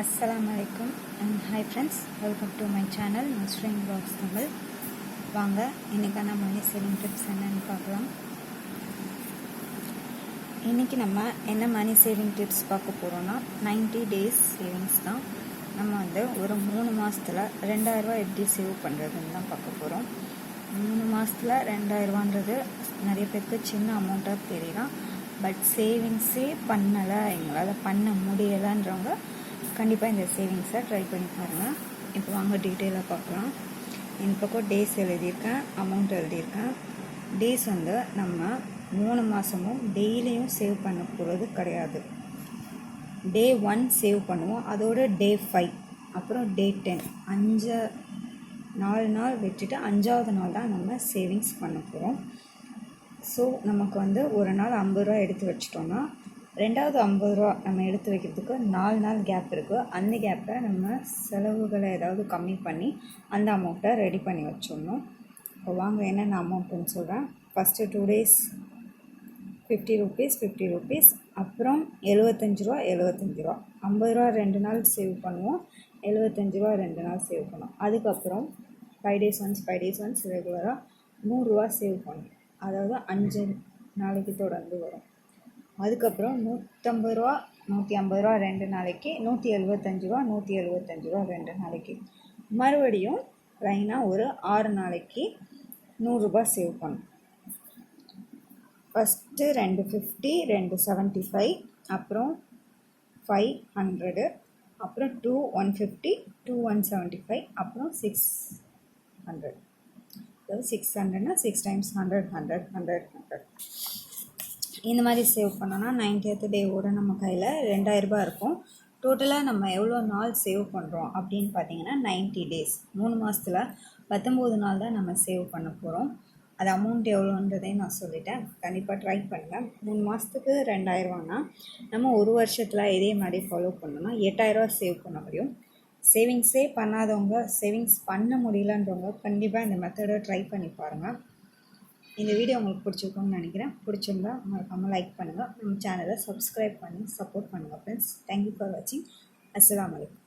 அஸ்லாம் வலைக்கும் and hi friends welcome to my channel மஸ்ட்ரிங் box Tamil வாங்க இன்றைக்கான மணி சேவிங் டிப்ஸ் என்னன்னு பார்க்கலாம். இன்றைக்கி நம்ம என்ன மணி சேவிங் டிப்ஸ் பார்க்க போகிறோன்னா 90 டேஸ் சேவிங்ஸ் தான். நம்ம வந்து ஒரு மூணு மாதத்தில் ரெண்டாயிரரூவா எப்படி சேவ் பண்ணுறதுன்னு தான் பார்க்க போகிறோம் மூணு மாதத்தில் ரெண்டாயிரரூவான்றது நிறைய பேருக்கு சின்ன அமௌண்ட்டாக தெரியலாம் பட் சேவிங்ஸே பண்ணலை எங்களால் பண்ண முடியலைன்றவங்க கண்டிப்பாக இந்த சேவிங்ஸை ட்ரை பண்ணி பாருங்கள் இப்போ வாங்க டீட்டெயிலாக பார்க்கலாம். இந்த பக்கம் டேஸ் எழுதியிருக்கேன் அமௌண்ட் எழுதியிருக்கேன். டேஸ் வந்து நம்ம மூணு மாதமும் டெய்லியும் சேவ் பண்ண போகிறது கிடையாது. டே ஒன் சேவ் பண்ணுவோம் அதோட டே ஃபைவ் அப்புறம் டே டென் அஞ்சு நாலு நாள் விட்டுட்டு அஞ்சாவது நாள் தான் நம்ம சேவிங்ஸ் பண்ண போகிறோம் ஸோ நமக்கு வந்து ஒரு நாள் ஐம்பது ரூபா எடுத்து வச்சிட்டோம்னா ரெண்டாவது ஐம்பது ரூபா நம்ம எடுத்து வைக்கிறதுக்கு நாலு நாள் கேப் இருக்குது அந்த கேப்பில் நம்ம செலவுகளை ஏதாவது கம்மி பண்ணி அந்த அமௌண்ட்டை ரெடி பண்ணி வச்சிடணும். இப்போ வாங்க என்னென்ன அமௌண்ட்டுன்னு சொல்கிறேன் first two days fifty rupees fifty rupees அப்புறம் எழுபத்தஞ்சு ரூபா எழுபத்தஞ்சு ரூபா. ஐம்பது ரூபா ரெண்டு நாள் சேவ் பண்ணுவோம். எழுபத்தஞ்சு ரூபா ரெண்டு நாள் சேவ் பண்ணுவோம். அதுக்கப்புறம் five days once five days once ரெகுலராக நூறுரூவா சேவ் பண்ணுவோம். அதாவது அஞ்சு நாளைக்கு தொடர்ந்து வரும். அதுக்கப்புறம் நூற்றம்பது ரூபா நூற்றி ஐம்பது ரூபா ரெண்டு நாளைக்கு நூற்றி எழுபத்தஞ்சி ரூபா நூற்றி எழுபத்தஞ்சி ரூபா ரெண்டு நாளைக்கு. மறுபடியும் லைனாக ஒரு ஆறு நாளைக்கு நூறுரூபா சேவ் பண்ணும். ஃபஸ்ட்டு ரெண்டு ஃபிஃப்டி ரெண்டு செவன்ட்டி ஃபைவ் அப்புறம் ஃபைவ் ஹண்ட்ரடு அப்புறம் two one fifty two one seventy five அப்புறம் சிக்ஸ் ஹண்ட்ரட் அதாவது six ஹண்ட்ரட்னா six times hundred hundred hundred hundred இந்த மாதிரி சேவ் பண்ணோன்னா நைன்டியத்து டேவோட நம்ம கையில் ரெண்டாயிரரூபா இருக்கும். டோட்டலாக நம்ம எவ்வளோ நாள் சேவ் பண்ணுறோம் அப்படின்னு பார்த்தீங்கன்னா நைன்ட்டி டேஸ் மூணு மாதத்தில் பத்தொம்போது நாள் தான் நம்ம சேவ் பண்ண போகிறோம் அது அமௌண்ட் எவ்வளோன்றதையும் நான் சொல்லிட்டேன். கண்டிப்பாக ட்ரை பண்ணுங்கள் மூணு மாதத்துக்கு ரெண்டாயிரரூவானா நம்ம ஒரு வருஷத்தில் இதே மாதிரி ஃபாலோ பண்ணோம்னா எட்டாயிரரூவா சேவ் பண்ண முடியும். சேவிங்ஸே பண்ணாதவங்க சேவிங்ஸ் பண்ண முடியலன்றவங்க கண்டிப்பாக இந்த மெத்தடை ட்ரை பண்ணி பாருங்கள் இந்த வீடியோ உங்களுக்கு பிடிச்சிருக்கும்னு நினைக்கிறேன். பிடிச்சிருந்தா மறக்காமல் லைக் பண்ணுங்கள் நம்ம சேனலை சப்ஸ்கிரைப் பண்ணி சப்போர்ட் பண்ணுங்கள் ஃப்ரெண்ட்ஸ் தேங்க்யூ ஃபார் வாட்சிங் அஸ்லாம் வலைக்கம்